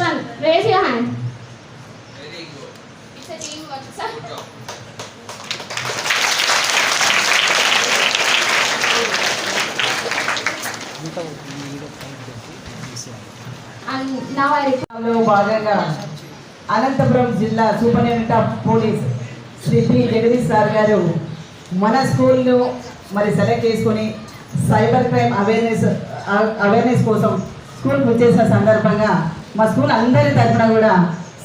one? Raise your hand. It's a sir. And now I భాగంగా అనంతపురం జిల్లా superintendent of police Shri P Jagadish sir గారు మన స్కూల్ను మరి సెలెక్ట్ చేసుకొని సైబర్ క్రైమ్ అవేర్నెస్ అవేర్నెస్ కోసం స్కూల్ వచ్చేసిన సందర్భంగా మా స్కూల్ అందరి తరఫున కూడా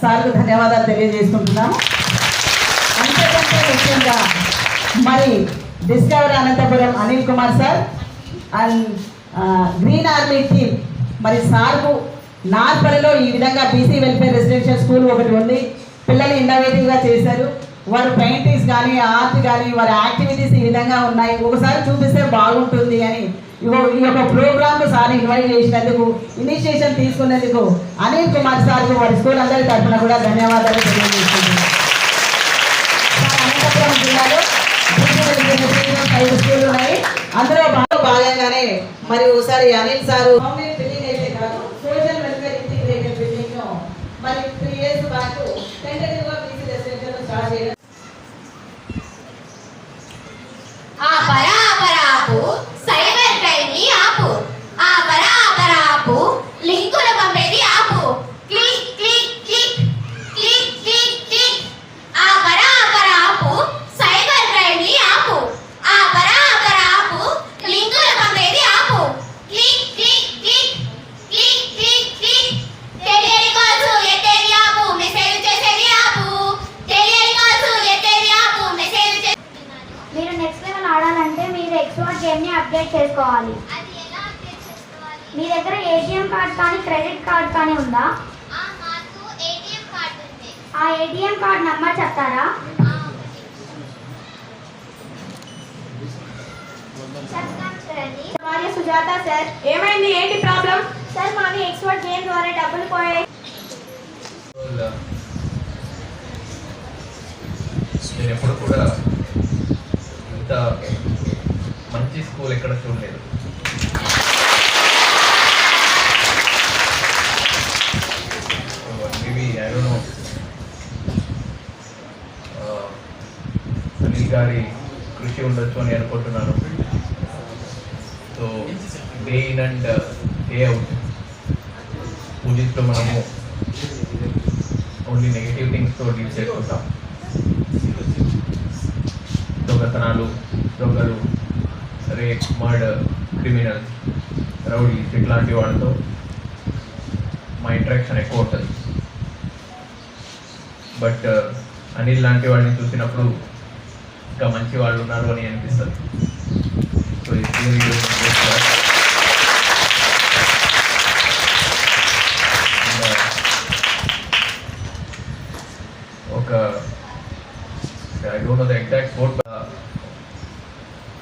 సార్కు ధన్యవాదాలు తెలియజేసుకుంటున్నాము. అంతకంటే ముఖ్యంగా మరి discover Anantapuram Anil Kumar sir and green army team. మరి సార్కు నార్పల్లిలో ఈ విధంగా బీసీ వెల్ఫేర్ రెసిడెన్షియల్ స్కూల్ ఒకటి ఉంది. పిల్లలు ఇన్నోవేటివ్గా చేశారు. వారు పెయింటింగ్స్ కానీ ఆర్ట్ కానీ వారి యాక్టివిటీస్ ఈ విధంగా ఉన్నాయి. ఒకసారి చూపిస్తే బాగుంటుంది అని. ఇగో ఈ యొక్క ప్రోగ్రామ్ సార్ ఇన్వైట్ చేసినందుకు ఇనిషియేషన్ తీసుకున్నందుకు అనిల్ కుమార్ సార్కు వారి స్కూల్ అందరి తరఫున కూడా ధన్యవాదాలు తెలియజేస్తున్నాను. అనంతపురం జిల్లాలో ఐదు ఉన్నాయి. అందులో బాగా భాగంగానే మరి ఒకసారి అనిల్ సారు చేసుకోవాలి. మీ దగ్గర ఏటీఎం కార్డ్ కానీ క్రెడిట్ కార్డ్ కానీ ఉందా? ఆ మాకు ఏటీఎం కార్డు ఉంది ఆ ఏటీఎం కార్డ్ నంబర్ చెప్తారా సుజాత సార్. ఏమైంది? ఏంటి ప్రాబ్లం? సార్ మావి ఎక్స్పోర్ట్ గేమ్ ద్వారా డబ్బులు పోయాయి. నేను ఎప్పుడు కూడా ఇంత మంచి స్కూల్ ఎక్కడ చూడలేదు. Maybe I don't know Sunil గారి కృషి ఉండొచ్చు అని అనుకుంటున్నాను. So day in and day out. పూజిస్తూ మనము ఓన్లీ నెగిటివ్ థింగ్స్తో డీల్ చేసుకుంటాం. దొంగతనాలు దొంగలు మర్డర్ క్రిమినల్ రౌడీస్ ఇట్లాంటి వాళ్ళతో మా ఇంట్రాక్షన్ ఎక్కువ ఉంటుంది. బట్ అనిల్ లాంటి వాళ్ళని చూసినప్పుడు ఇంకా మంచి వాళ్ళు ఉన్నారు అని అనిపిస్తుంది.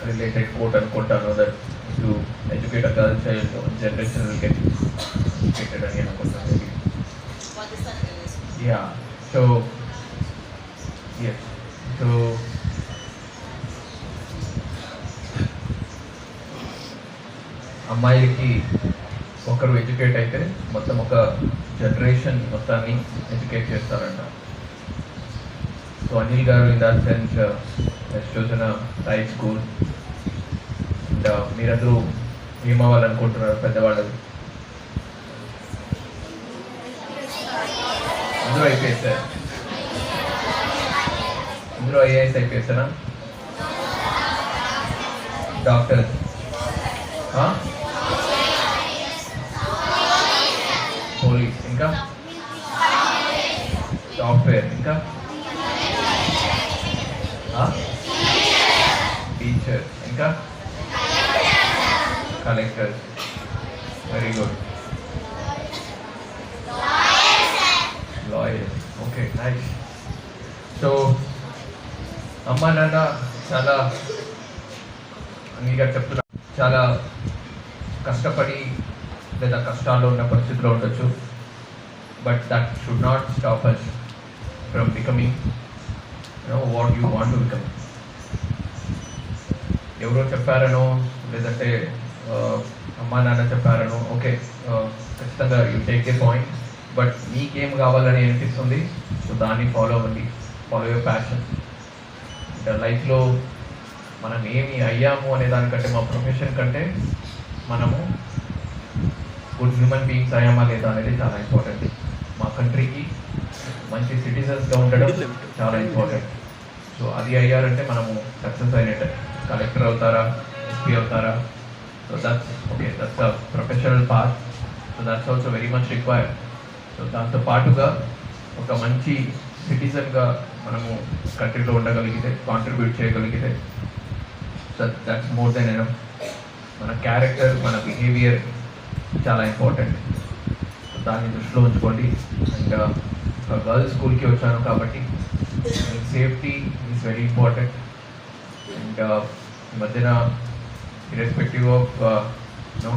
రిలేటెడ్ కోట్ అనుకుంటాను that to educate a girl child generation will get educated అని అనుకుంటాను యా సో ఎస్ సో అమ్మాయిలకి ఒకరు ఎడ్యుకేట్ అయితే మొత్తం ఒక జనరేషన్ మొత్తాన్ని ఎడ్యుకేట్ చేస్తారంట సో అనిల్ గారు ఇన్ దట్ సెన్స్ చూసిన రైట్ స్కూల్ అండ్ మీరందరూ ఏమవ్వాలనుకుంటున్నారు పెద్దవాళ్ళు. అందరూ అయిపోయేసారు అందరూ ఐఏఎస్ అయిపోయేసారా డాక్టర్. పోలీస్. ఇంకా? సాఫ్ట్వేర్. ఇంకా టీచర్ ఇంకా collector. Very good lawyer okay nice so అమ్మ నాన్న చాలా అన్నిగా చెప్తున్నా చాలా కష్టపడి లేదా కష్టాల్లో ఉన్న పరిస్థితిలో ఉండొచ్చు. But that should not stop us from becoming no what you want to become ఎవరో చెప్పారనో లేదంటే Uh, అమ్మా నాన్న చెప్పారను. ఓకే uh, ఖచ్చితంగా you take a point but మీకేం కావాలని అనిపిస్తుంది సో దాన్ని ఫాలో అవ్వండి. ఫాలో యువర్ ప్యాషన్ లైఫ్లో మనం ఏమి అయ్యాము అనే దానికంటే మా ప్రొఫెషన్ కంటే మనము గుడ్ హ్యూమన్ బీయింగ్స్ అయ్యామా లేదా అనేది చాలా ఇంపార్టెంట్ మా కంట్రీకి మంచి సిటిజన్స్గా ఉండడం చాలా ఇంపార్టెంట్ సో అది అయ్యారంటే మనము సక్సెస్ అయినట్టే. కలెక్టర్ అవుతారా? ఎస్పీ అవుతారా? So that's okay that's a professional part so that's also very much required so దాంతో పాటుగా ఒక మంచి సిటిజన్గా మనము కంట్రీలో ఉండగలిగితే కాంట్రిబ్యూట్ చేయగలిగితే so that's more than enough మన క్యారెక్టర్ మన బిహేవియర్ చాలా ఇంపార్టెంట్ దాన్ని దృష్టిలో ఉంచుకోండి. అండ్ uh, ఒక గర్ల్స్ స్కూల్కి వచ్చాను కాబట్టి safety is very important and ఈ మధ్యన ఇరెస్పెక్టివ్ ఆఫ్ నో